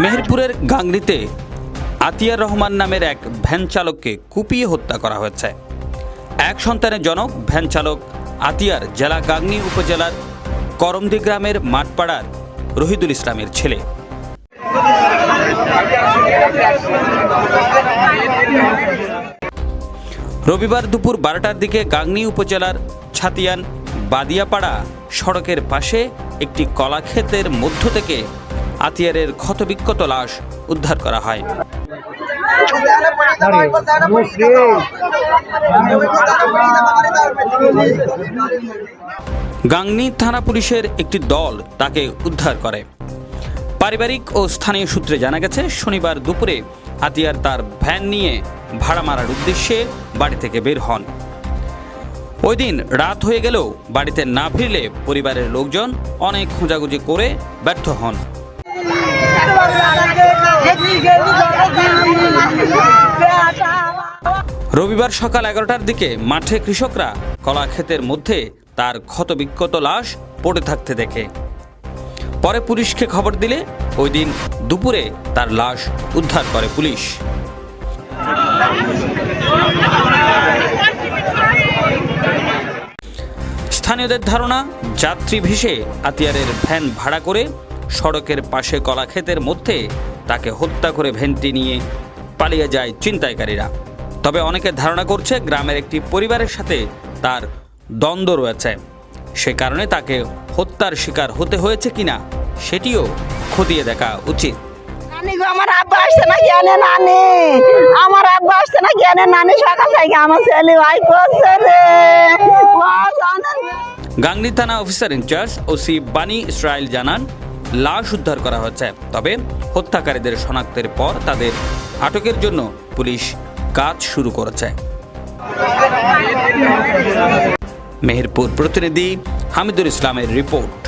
মেহেরপুরের গাংরিতে আতিয়ার রহমান নামের এক ভ্যান চালককে কুপিয়ে হত্যা করা হয়েছে। এক সন্তানের জনক, ভ্যান চালক আতিয়ার জেলা গাংনী উপজেলার করমদি গ্রামের মাঠপাড়ার রহিদুল ইসলামের ছেলে। রবিবার দুপুর বারোটার দিকে গাংনী উপজেলার ছাতিয়ান বাদিয়াপাড়া সড়কের পাশে একটি কলাক্ষেতের মধ্য থেকে আতিয়ারের ক্ষতবিক্ষত লাশ উদ্ধার করা হয়। গাংনী থানা পুলিশের একটি দল তাকে উদ্ধার করে। পারিবারিক ও স্থানীয় সূত্রে জানা গেছে, শনিবার দুপুরে আতিয়ার তার ভ্যান নিয়ে ভাড়া মারার উদ্দেশ্যে বাড়ি থেকে বের হন। ওই দিন রাত হয়ে গেলেও বাড়িতে না ফিরলে পরিবারের লোকজন অনেক খোঁজাখুঁজি করে ব্যর্থ হন। রবিবার সকাল এগারোটার দিকে মাঠে কৃষকরা কলা ক্ষেতের মধ্যে তার ক্ষতবিক্ষত লাশ পড়ে থাকতে দেখে। পরে পুলিশকে খবর দিলে ওই দিন দুপুরে তার লাশ উদ্ধার করে পুলিশ। স্থানীয়দের ধারণা, যাত্রী ভিসে আতিয়ারের ভ্যান ভাড়া করে সড়কের পাশে কলাক্ষেতের মধ্যে তাকে হত্যা করে ভ্যানটি নিয়ে পালিয়ে যায় ছিনতাইকারীরা। তবে অনেকে ধারণা করছে গ্রামের একটি পরিবারের সাথে তার দ্বন্দ্ব রয়েছে। সে কারণে তাকে হত্যার শিকার হতে হয়েছে কিনা সেটিও খতিয়ে দেখা উচিত। আমার আব্বা আসছে না জ্ঞানে নানি, আমার আব্বা আসছে না জ্ঞানে নানি, সকাল থেকে আমার ছেলে ভাই করছে রে। গাংনী থানা officer in charge OC Bani Israel জানান, লাশ উদ্ধার করা হয়েছে। তবে হত্যাকারীদের শনাক্তের পর তাদের আটকের জন্য পুলিশ কাজ শুরু করেছে। মেহেরপুর প্রতিনিধি হামিদুল ইসলামের রিপোর্ট।